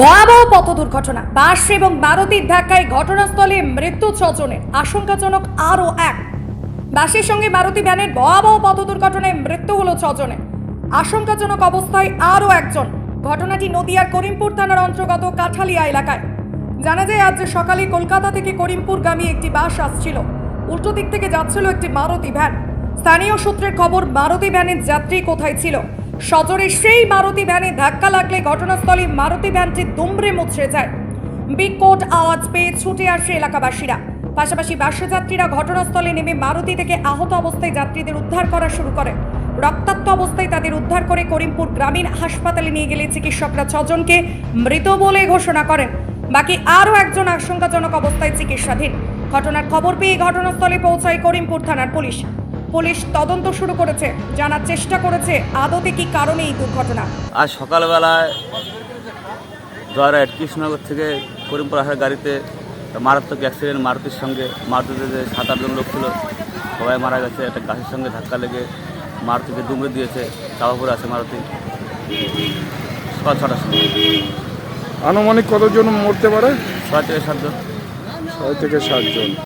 ভয়াবহ পথ দুর্ঘটনা। বাস এবং মারুতির ধাক্কায় ঘটনাস্থলে মৃত্যু ছজনের। আশঙ্কাজনক আরও এক। বাসের সঙ্গে মারুতি ভ্যানের ভয়াবহ পথ দুর্ঘটনায় মৃত্যু হলো ছজনের। আশঙ্কাজনক অবস্থায় আরও একজন। ঘটনাটি নদিয়ার করিমপুর থানার অন্তর্গত কাঠালিয়া এলাকায়। জানা যায়, আজ সকালে কলকাতা থেকে করিমপুরগামী একটি বাস আসছিল। উল্টো দিক থেকে যাচ্ছিল একটি মারুতি ভ্যান। স্থানীয় সূত্রের খবর, মারুতি ভ্যানের যাত্রী কোথায় ছিল? সজোরে সেই মারুতি ভ্যানে ধাক্কা লাগলে ঘটনাস্থলে মারুতি ভ্যানটি দুমড়ে মুচড়ে যায়। বিকট আওয়াজ পেয়ে ছুটে আসে এলাকাবাসীরা। পাশাপাশি বাসে যাত্রীরা ঘটনাস্থলে নেমে মারুতি থেকে আহত অবস্থায় যাত্রীদের উদ্ধার করা শুরু করে। রক্তাক্ত অবস্থায় তাদের উদ্ধার করে করিমপুর গ্রামীণ হাসপাতালে নিয়ে গেলে চিকিৎসকরা ছজনকে মৃত বলে ঘোষণা করেন। বাকি আরও একজন আশঙ্কাজনক অবস্থায় চিকিৎসাধীন। ঘটনার খবর পেয়ে ঘটনাস্থলে পৌঁছায় করিমপুর থানার পুলিশ। পুলিশ তদন্ত শুরু করেছে। জানার চেষ্টা করেছে আদতে কি কারণে এই দুর্ঘটনা। আজ সকালবেলায় জয়রাইট কৃষ্ণনগর থেকে করিমপুর আসার গাড়িতে মারাত্মক অ্যাক্সিডেন্ট মারুতির সঙ্গে মারুতিতে যে সাত আটজন লোক ছিল সবাই মারা গেছে। একটা গাছের সঙ্গে ধাক্কা লেগে মারুতিকে দুমড়ে দিয়েছে চাপাপুরে আছে মারুতি। সকাল ছটার সময়। আনুমানিক কতজন মরতে পারে? ছয় থেকে সাতজন। ছয় থেকে সাতজন।